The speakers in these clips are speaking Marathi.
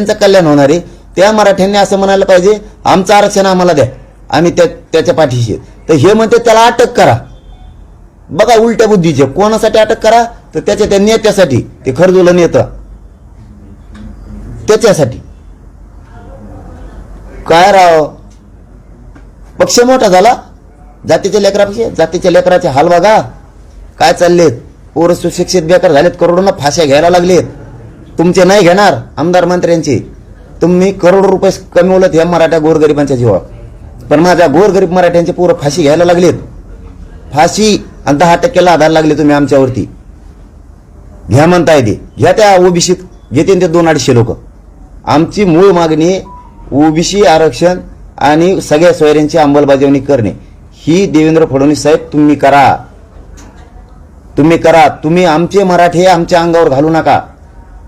मराठ्यांचं कल्याण होणार आहे त्या मराठ्यांनी असं म्हणायला पाहिजे आमचं आरक्षण आम्हाला द्या आम्ही त्या त्याच्या पाठीशी तर हे म्हणते त्याला अटक करा. बघा उलट्या बुद्धीचे कोणासाठी अटक करा? तर त्याच्या त्या नेत्यासाठी ते खरजुलं नेतं. त्याच्यासाठी. काय राव? पक्ष मोठा झाला. जातीच्या लेकरापेक्षा जातीच्या लेकराचे हाल बघा. काय चाललेत? पोरं सुशिक्षित बेकार झालेत करोडोंना फाश्या घ्यायला लागलेत. तुमचे नाही घेणार आमदार मंत्र्यांचे. तुम्ही करोड रुपये कमवलं ह्या मराठा गोरगरिबांच्या जीवावर. पण माझ्या गोरगरीब मराठ्यांचे पोरं फाशी घ्यायला लागलेत. फाशी आणि दहा टक्क्याला आधार लागले तुम्ही आमच्यावरती. घ्या म्हणताय ते. घ्या त्या ओबीसीत. घेतील ते दोन अडीचशे लोक. आमची मूळ मागणी ओबीसी आरक्षण आणि सगळ्या सोयऱ्यांची अंमलबजावणी करणे. ही देवेंद्र फडणवीस साहेब तुम्ही करा. तुम्ही करा. तुम्ही आमचे मराठे आमच्या अंगावर घालू नका.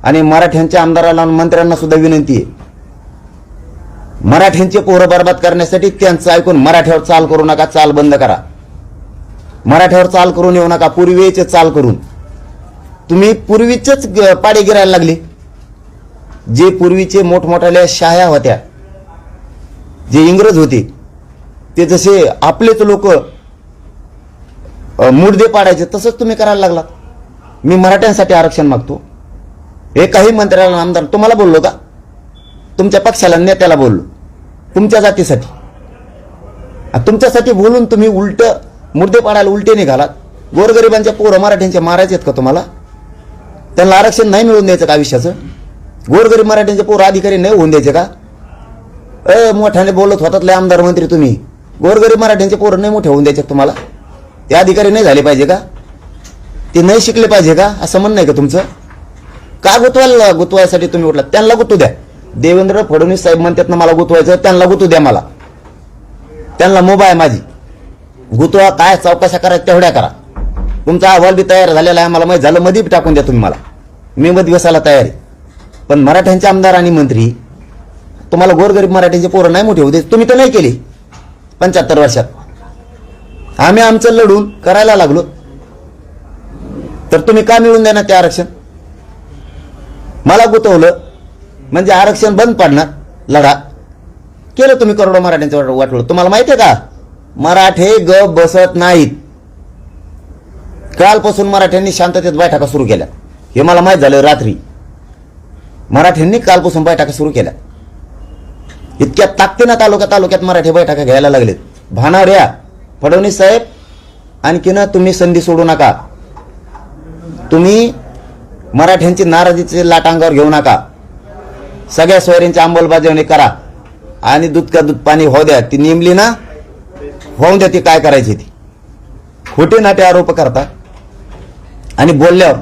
आणि मराठ्यांच्या आमदाराला आणि मंत्र्यांना सुद्धा विनंती आहे. मराठ्यांचे पोरं बर्बाद करण्यासाठी त्यांचं ऐकून मराठ्यावर चाल करू नका चाल बंद करा. मराठ्यावर चाल करून येऊ नका पूर्वीचे चाल करून. तुम्ही पूर्वीचेच पाडे गिरायला लागले. जे पूर्वीचे मोठमोठ्याल्या शाह्या होत्या जे इंग्रज होते ते जसे आपलेच लोक मुडदे पाडायचे तसंच तुम्ही करायला लागला मी मराठ्यांसाठी आरक्षण मागतो. हे काही मंत्र्याला आमदार तुम्हाला बोललो का? तुमच्या पक्षाला नेत्याला बोललो. तुमच्या जातीसाठी. तुमच्यासाठी बोलून तुम्ही उलट मुर्दे पाडायला उलटे निघालात. गोरगरिबांच्या पोरं मराठ्यांचे मारायचे आहेत का तुम्हाला? त्यांना आरक्षण नाही मिळवून द्यायचं का आयुष्याचं? गोरगरीब मराठ्यांचे पोरं अधिकारी नाही होऊन द्यायचे का? अ मोठ्याने बोलत होतात लय आमदार मंत्री तुम्ही. गोरगरीब मराठ्यांचे पोरं नाही मोठे होऊन द्यायचे तुम्हाला? ते अधिकारी नाही झाले पाहिजे का? ते नाही शिकले पाहिजे का? असं म्हणणं आहे का तुमचं? का गुतवायला गुतवायसाठी तुम्ही उठला? त्यांना गुतू द्या. देवेंद्र फडणवीस साहेब म्हणतात ना मला गुतवायचं त्यांना गुतू द्या मला. त्यांना मोबा आहे माझी. गुतवा काय चौकशा करा तेवढ्या करा. तुमचा अहवाल बी तयार झालेला आहे मला माहीत झालं मध्ये बी टाकून द्या तुम्ही मला. मी मध्ये बसायला तयार आहे. पण मराठ्यांचे आमदार आणि मंत्री तुम्हाला गोरगरीब मराठ्यांचे पोरं नाही मोठे होते तुम्ही तर नाही केली पंच्याहत्तर वर्षात. आम्ही आमचं लढून करायला लागलो. तर तुम्ही का मिळून द्या ना ते आरक्षण? मला गुतवलं. म्हणजे आरक्षण बंद पाडणार लढा. केलं तुम्ही करोडो मराठ्यांचं वाटवलं तुम्हाला माहिती आहे का? मराठे ग बसत नाहीत. कालपासून मराठ्यांनी शांततेत बैठका सुरू केल्या. हे मला माहीत झालं रात्री. मराठ्यांनी कालपासून बैठका सुरू केल्या. इतक्या ताकदीनं तालुक्या तालुक्यात मराठी बैठका घ्यायला लागलेत. भानाऱ्या फडणवीस साहेब आणखीन तुम्ही संधी सोडू नका. तुम्ही मराठ्यांची नाराजीची लाट अंगावर घेऊ नका. सगळ्या सोयऱ्यांची अंमलबजावणी करा. आणि दूध का दूध पाणी होऊ द्या. ती नेमली ना होऊन द्या ती काय करायची ती. खोटे नाटे आरोप करता. आणि बोलल्यावर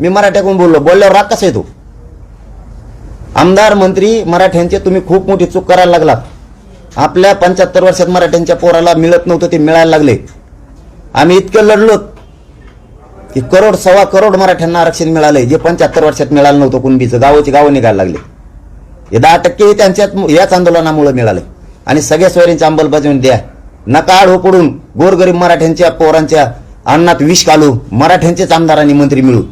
मी मराठ्याकडून बोललो बोलल्यावर राग कसा येतो? आमदार मंत्री मराठ्यांचे तुम्ही खूप मोठी चूक करायला लागलात. आपल्या पंच्याहत्तर वर्षात मराठ्यांच्या पोराला मिळत नव्हतं ते मिळायला लागले. आम्ही इतकं लढलो की करोड सव्वा करोड मराठ्यांना आरक्षण मिळालंय. जे पंच्याहत्तर वर्षात मिळालं नव्हतं कुणबीचं. गावाची गावं निघायला लागले. हे दहा टक्के त्यांच्यात याच आंदोलनामुळे मिळाले आणि सगळ्या सोयरींची अंमलबजावणी द्या. नका आड पडून गोरगरीब मराठ्यांच्या पोरांच्या अन्नात विष घालू मराठ्यांचेच आमदार आणि मंत्री मिळू.